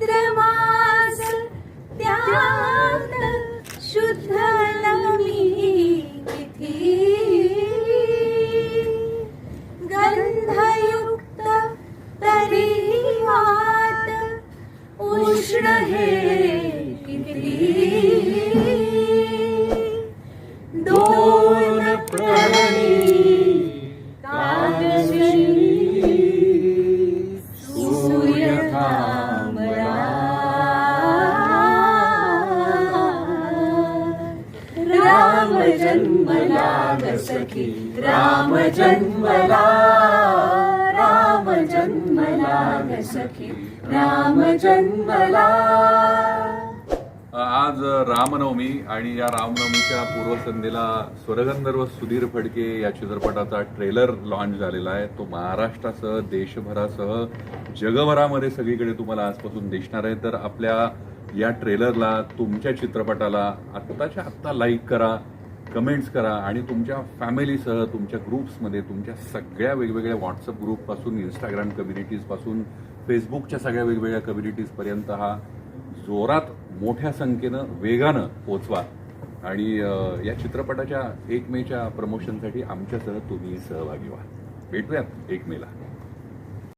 चैत्र मास त्यात शुद्ध नवमी तिथी. गंधयुक्त तरी वात उष्ण हे किती दोन राम जन्मला ग सखी राम जन्मला राम जन्मला ग सखी राम जन्मला आज रामनवमी आणि या रामनवमीच्या पूर्वसंध्येला स्वरगंधर्व सुधीर फडके या चित्रपटाचा ट्रेलर लॉन्च झालेला आहे. तो महाराष्ट्रासह देशभरासह जगभरामध्ये सगळीकडे तुम्हाला आजपासून दिसणार आहे. तर आपल्या या ट्रेलरला तुमच्या चित्रपटाला आत्ताच्या आत्ता लाईक करा कमेंट्स करा आणि तुमच्या फॅमिलीसह तुमच्या ग्रुप्समध्ये तुमच्या सगळ्या वेगवेगळ्या व्हॉट्सअप ग्रुपपासून इंस्टाग्राम कम्युनिटीजपासून फेसबुकच्या सगळ्या वेगवेगळ्या कम्युनिटीजपर्यंत हा जोरात मोठ्या संख्येनं वेगानं पोचवा आणि या चित्रपटाच्या एक मेच्या प्रमोशनसाठी आमच्यासह तुम्ही सहभागी व्हा. भेटूयात एक मेला.